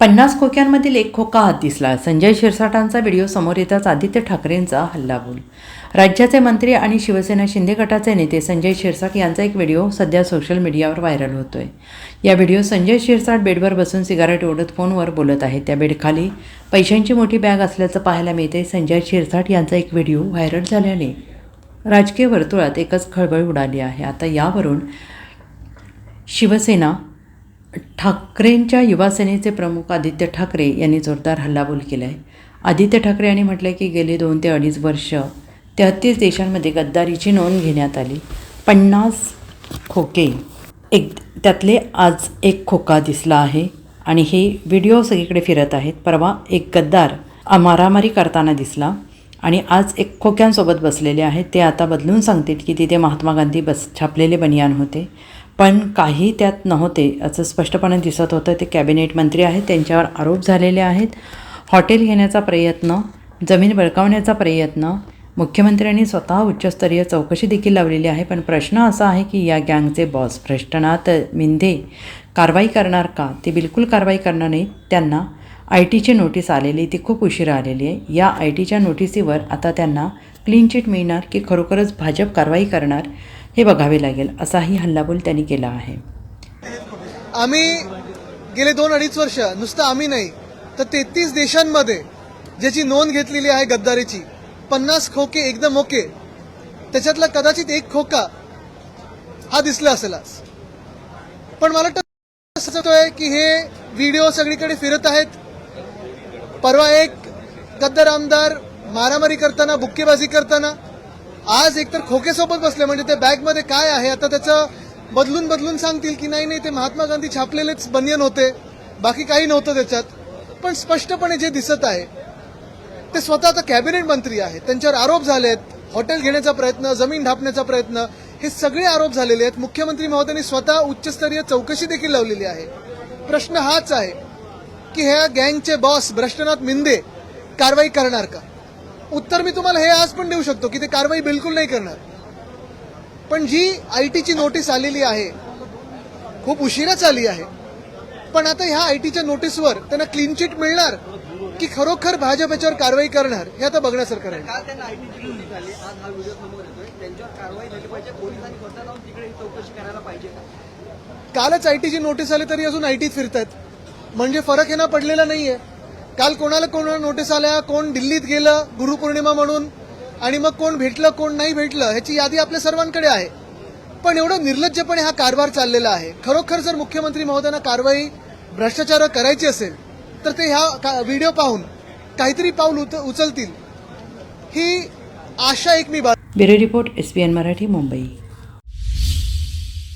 पन्नास खोक्यांमधील एक खोका हात दिसला संजय शिरसाटांचा व्हिडिओ समोर येताच आदित्य ठाकरेंचा हल्लाबोल. राज्याचे मंत्री आणि शिवसेना शिंदे गटाचे नेते संजय शिरसाट यांचा एक व्हिडिओ सध्या सोशल मीडियावर व्हायरल होतोय. या व्हिडिओ संजय शिरसाट बेडवर बसून सिगारेट ओढत फोनवर बोलत आहेत. त्या बेडखाली पैशांची मोठी बॅग असल्याचं पाहायला मिळते संजय शिरसाट यांचा एक व्हिडिओ व्हायरल झाल्याने राजकीय वर्तुळात एकच खळबळ उडाली आहे. आता यावरून शिवसेना ठाकरेंच्या युवासेनेचे प्रमुख आदित्य ठाकरे यांनी जोरदार हल्लाबोल केला आहे आदित्य ठाकरे यांनी म्हटलं की गेले दोन ते अडीच वर्ष तेहत्तीस देशांमध्ये गद्दारीची नोंद घेण्यात आली. पन्नास खोके. एक त्यातले आज एक खोका दिसला आहे आणि हे व्हिडिओ सगळीकडे फिरत आहेत. परवा एक गद्दार मारामारी करताना दिसला आणि आज एक खोक्यांसोबत बसलेले आहेत. ते आता बदलून सांगतील की तिथे महात्मा गांधी बस छापलेले बनियान होते. पण काही त्यात नव्हते असं स्पष्टपणे दिसत होतं. ते कॅबिनेट मंत्री आहेत त्यांच्यावर आरोप झालेले आहेत. हॉटेल घेण्याचा प्रयत्न जमीन बळकावण्याचा प्रयत्न मुख्यमंत्र्यांनी स्वतः उच्चस्तरीय चौकशी देखील लावलेली आहे. पण प्रश्न असा आहे की या गँगचे बॉस भ्रष्टनाथ मिंदे कारवाई करणार का? ते बिलकुल कारवाई करणार नाहीत त्यांना आय टीची नोटीस आलेली ती खूप उशिरा आलेली आहे. या आय टीच्या नोटिसीवर आता त्यांना क्लीन चिट मिळणार की खरोखरच भाजप कारवाई करणार? हे बघावे लागेल. असाही हल्लाबोल त्यांनी केला आहे. आम्ही गेले दोन अडीच वर्ष नुसतं आम्ही नाही तर तेहतीस देशांमध्ये ज्याची नोंद घेतलेली आहे गद्दारीची पन्नास खोके एकदम ओके त्याच्यातला कदाचित एक खोका हा दिसला असेल आज. पण मला वाटतं की हे व्हिडिओ सगळीकडे फिरत आहेत. परवा एक गद्दार आमदार मारामारी करताना बुक्केबाजी करताना आज एकतर खोकेसोबत बसले म्हणजे ते बॅगमध्ये काय आहे आता त्याचं बदलून बदलून सांगतील की नाही नाही ते महात्मा गांधी छापलेलेच बनियन होते बाकी काही नव्हतं त्याच्यात. पण स्पष्टपणे जे दिसत आहे ते स्वतः आता कॅबिनेट मंत्री आहेत. त्यांच्यावर आरोप झालेत हॉटेल घेण्याचा प्रयत्न जमीन ढापण्याचा प्रयत्न हे सगळे आरोप झालेले आहेत. मुख्यमंत्री महोदयांनी स्वतः उच्चस्तरीय चौकशी देखील लावलेली आहे. प्रश्न हाच आहे की ह्या गँगचे बॉस भ्रष्टनाथ मिंदे कारवाई करणार का? उत्तर मी तुम्हाला हे आज पण देऊ शकतो की ते कारवाई बिलकुल नाही करणार. पण जी आय टीची नोटीस आलेली आहे खूप उशिराच आली आहे. पण आता ह्या आय टीच्या नोटीसवर त्यांना क्लीन चिट मिळणार की खरोखर भाजप याच्यावर कारवाई करणार हे आता बघण्यासारखं राहील. कालच आय टीची नोटीस आली तरी अजून आय टीत फिरतायत. म्हणजे फरक हे ना पडलेला नाहीये. काल कोणाला कोणाला नोटीस आल्या कोण दिल्लीत गेलं गुरुपौर्णिमा म्हणून आणि मग कोण भेटलं कोण नाही भेटलं ह्याची यादी आपल्या सर्वांकडे आहे. पण एवढं निर्लज्जपणे हा कारभार चाललेला आहे. खरोखर जर मुख्यमंत्री महोदयांना कारवाई भ्रष्टाचार करायची असेल तर ते ह्या का- व्हिडिओ पाहून काहीतरी पाऊल उचलतील. ही आशा एक मी bureau report S P N Marathi Mumbai.